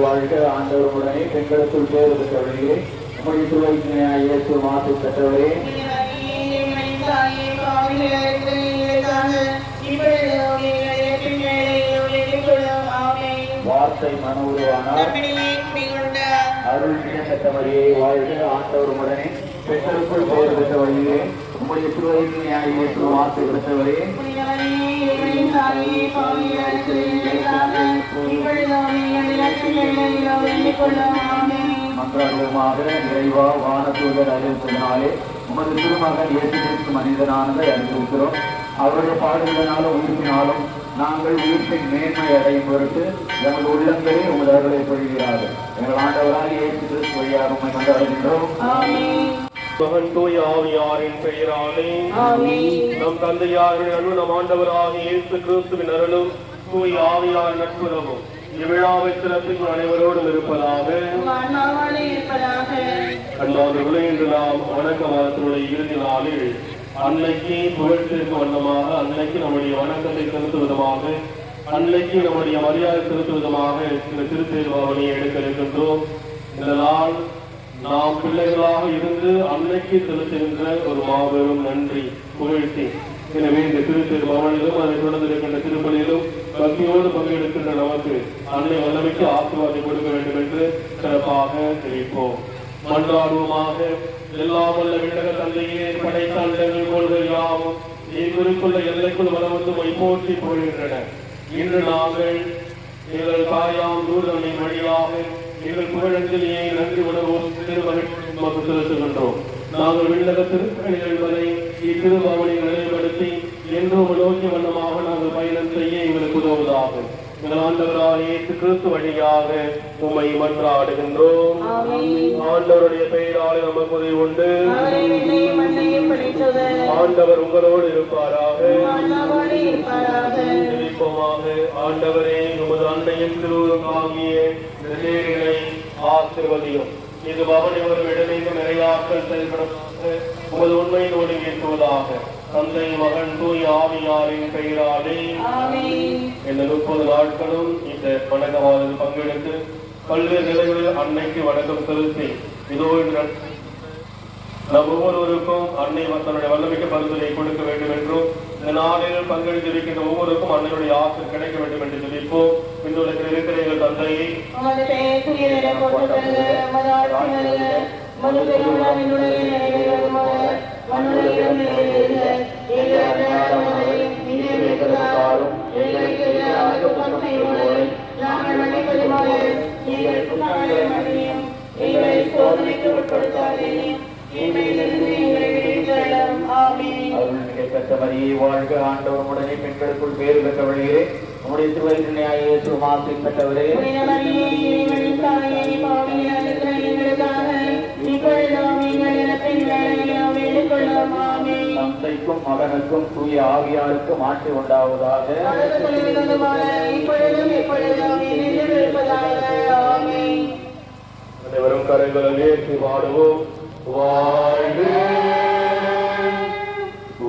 வாழ்க ஆண்டவருடனே பெண்களுக்குள் பேறு பெற்றவர்களே உம்முடைய திருவயிற்றினாய் இயேசு மாசு பெற்றவரே வார்த்தை மன உருவானார் அருள் பெற்றவரையே வாழ்க ஆண்டவருடனே பெண்களுக்குள் பேறு பெற்றவர்களே நம்முடைய திருவயிற்றினாய் இயேசு மாசு பெற்றவரே மன்றாடுவோமாக நிறைவா வானத்தூதர் அறிவித்ததினாலே உமது திருமகன் இயேசு கிறிஸ்து மனிதனானதை அறிந்திருக்கிறோம் அவருடைய பாடுகளினாலும் உயிர்ப்பினாலும் நாங்கள் உயிர்ப்பின் மேன்மை அடையும் பொருட்டு எமது உள்ளங்களே உமது அருளை பொழிகிறார்கள். எங்கள் ஆண்டவராக இயேசு கிறிஸ்து வழியாக உண்மை மன்றாடுகின்றோம் மகன் தூய ஆவியாரின் பெயராலே நம் தந்தையாரின் அருள் நம் ஆண்டவராக இயேசு கிறிஸ்துவின் அருளும் தூய ஆவியார் நட்புறவும் இவ்விழாவை சிறப்பின் அனைவரோடும் இருப்பதாக கண்ணாதவர்களே இன்று நாம் வணக்க வாரத்தினுடைய இறுதி நாளில் அன்னைக்கு புகழ்ச்சிற்கு வண்ணமாக அன்னைக்கு நம்முடைய வணக்கத்தை செலுத்தும் விதமாக அன்னைக்கு நம்முடைய மரியாதை செலுத்தும் விதமாக இந்த திருத்தேர்வாவணியை எடுக்க இருக்கின்றோம். இந்த நாள் நாம் பிள்ளைகளாக இருந்து அன்னைக்கு செலுத்துகின்ற ஒரு மாபெரும் நன்றி புகழ்ச்சி எனவே இந்த திருத்தேர்வாவணியிலும் அதை தொடர்ந்து இருக்கின்ற திருப்பலியிலும் பக்தியோடு பங்கெடுக்கின்ற நமக்கு அன்னை வல்லமைக்கு ஆசீர்வாதம் கொடுக்க வேண்டும் என்று சிறப்பாக தெரிவிப்போம் மன்றாடுவோமாக எல்லாம் வல்ல விண்ணக தந்தையே படைத்தாண்டங்கள் கொள்கை யாவும் நீ குறிப்புள்ள எல்லைக்குள் வர வந்து வைப்போற்றி போகின்றன. இன்று நாங்கள் எங்கள் தாயாம் தூதனை வழியாக எங்கள் புகழஞ்சலியை நன்றி உணர்வோம் திருமகள் செலுத்துகின்றோம். நாங்கள் விண்ணக திருப்பணிகள் இயேசு கிறிஸ்து வழியாக உம்மை மன்றாடுகின்றோம். ஆண்டவருடைய பெயராலே நமக்கு உதவி உண்டு. ஆண்டவர் உங்களோடு இருப்பாராக. ஜெபிப்போமாக ஆண்டவரே உமது அன்னையின் திருவுருவாகிய ஆசிர்வதியும். இது பவனி ஒரு இடமெங்கும் நிறையாக்கள் செயல்படும் உமது உண்மையோடு ஏற்றுவதாக தந்தை மகன் தூய் ஆவியாரின் பெயராலே. இந்த முப்பது நாட்களும் இந்த வணக்கமானது பங்கெடுத்து பல்வேறு நிலைகளில் அன்னைக்கு வணக்கம் செலுத்தி இதோ நம் ஒவ்வொருவருக்கும் அன்னை தன்னுடைய வல்லமைக்கு பரிந்துரை கொடுக்க இந்த நாளில் பங்கெடுத்து இருக்கின்ற ஒவ்வொருக்கும் அன்னையுடைய ஆசை கிடைக்க வேண்டும் என்று ஜெபிப்போம் பின்னுடைய இருக்கிற எங்கள் தந்தையை உமது மரியே, இறைவனின் தாயே, பாவிகளாக இருக்கிற எங்களுக்காக இப்பொழுதும் எங்கள் இறப்பின் வேளையிலும் வேண்டிக் கொள்ளும். ஆமென். தந்தைக்கும் மகனுக்கும் தூய ஆவியாருக்கும் ஆட்சி உண்டாவதாக. அனைவரும் உயர்த்தி பாடுவோம் வாழ்க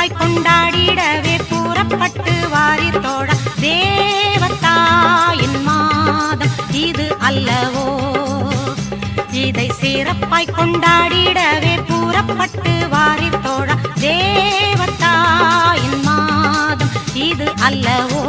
சிறப்பாய் கொண்டாடிடவே கூறப்பட்டு வாரி தோழ தேவத்தாயின் மாதம் இது அல்லவோ? இதை சிறப்பாய் கொண்டாடிடவே கூறப்பட்டு வாரி தோழ தேவத்தாயின் மாதம் இது அல்லவோ?